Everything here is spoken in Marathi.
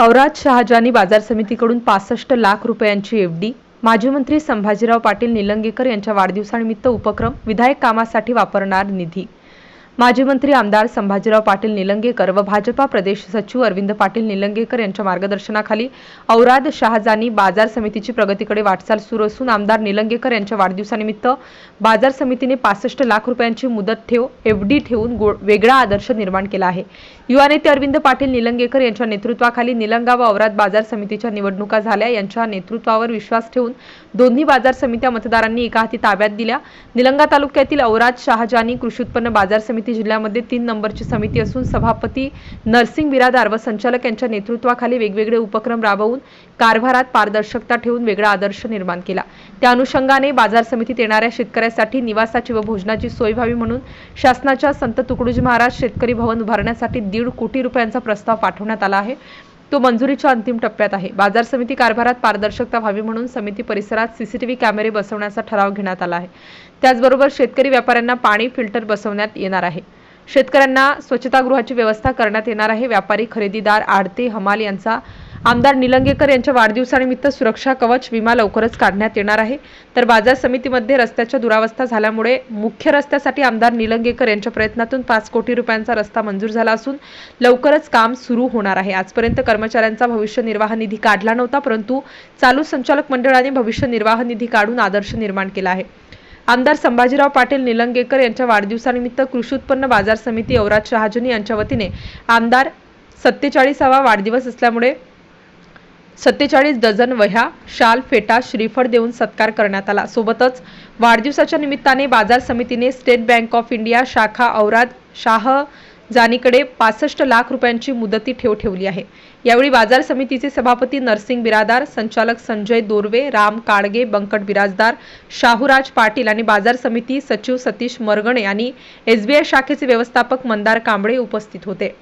औराद शहाजानी बाजार समितीकडून पासष्ट लाख रुपयांची एफडी माजी मंत्री संभाजीराव पाटील निलंगेकर यांच्या वाढदिवसानिमित्त उपक्रम विधायक कामासाठी वापरणार निधी. माजी मंत्री आमदार संभाजीराव पाटील निलंगेकर व भाजपा प्रदेश सचिव अरविंद पाटील निलंगेकर यांच्या मार्गदर्शनाखाली औराद शहाजानी बाजार समितीची प्रगतीकडे वाटचाल सुरू असून आमदार निलंगेकर यांच्या वाढदिवसानिमित्त बाजार समितीने पासष्ट लाख रुपयांची मुदत ठेव एफडी ठेवून वेगळा आदर्श निर्माण केला आहे. युवा नेते अरविंद पाटील निलंगेकर यांच्या नेतृत्वाखाली निलंगा व औराद बाजार समितीच्या निवडणुका झाल्या. यांच्या नेतृत्वावर विश्वास ठेवून दोन्ही बाजार समित्या मतदारांनी एका हाती ताब्यात दिल्या. निलंगा तालुक्यातील औराद शहाजानी कृषी उत्पन्न बाजार समिती जिल्ह्यामध्ये तीन नंबरची समिती असून सभापती नरसिंग बिरादार व संचालक यांच्या नेतृत्वाखाली वेगवेगळे उपक्रम राबवून कारभारात पारदर्शकता ठेवून वेगळा आदर्श निर्माण केला. त्या अनुषंगाने बाजार समितीत येणाऱ्या शेतकऱ्यासाठी निवासाची व भोजनाची सोय व्हावी म्हणून शासनाच्या संत तुकडोजी महाराज शेतकरी भवन उभारण्यासाठी दीड कोटी रुपयांचा प्रस्ताव पाठवण्यात आला आहे. तो मंजुरीच्या अंतिम टप्प्यात आहे. बाजार समिती कारभारात पारदर्शकता व्हावी म्हणून समिती परिसरात सीसीटीव्ही कॅमेरे बसवण्याचा ठराव घेण्यात आला आहे. त्याचबरोबर शेतकरी व्यापाऱ्यांना पाणी फिल्टर बसवण्यात येणार आहे. शेतकऱ्यांना स्वच्छतागृहाची व्यवस्था करण्यात येणार आहे. व्यापारी खरेदीदार आडते हमाल यांचा आमदार निलंगेकर यांच्या वाढदिवसानिमित्त सुरक्षा कवच विमा लवकरच काढण्यात येणार आहे. तर बाजार समितीमध्ये रस्त्याच्या दुरावस्था झाल्यामुळे मुख्य रस्त्यासाठी आमदार निलंगेकर यांच्या प्रयत्नातून पाच कोटी रुपयांचा रस्ता मंजूर झाला असून लवकरच काम सुरू होणार आहे. आजपर्यंत कर्मचाऱ्यांचा भविष्य निर्वाह निधी काढला नव्हता परंतु चालू संचालक मंडळाने भविष्य निर्वाह निधी काढून आदर्श निर्माण केला आहे. आमदार संभाजीराव पाटील निलंगेकर यांच्या वाढदिवसानिमित्त कृषी उत्पन्न बाजार समिती अवराज शहाजनी यांच्या वतीने आमदार सत्तेचाळीसावा वाढदिवस असल्यामुळे सत्तेचाळीस डझन वह्या शाल फेटा श्रीफळ देऊन सत्कार करण्यात आला. सोबतच वाढदिवसाच्या निमित्ताने बाजार समितीने स्टेट बँक ऑफ इंडिया शाखा औराद शाह जानीकडे पासष्ट लाख रुपयांची मुदती ठेव ठेवली आहे. यावेळी बाजार समितीचे सभापती नरसिंग बिरादार संचालक संजय दोरवे राम काडगे बंकट बिराजदार शाहूराज पाटील आणि बाजार समिती सचिव सतीश मरगणे आणि एसबीआय शाखेचे व्यवस्थापक मंदार कांबळे उपस्थित होते.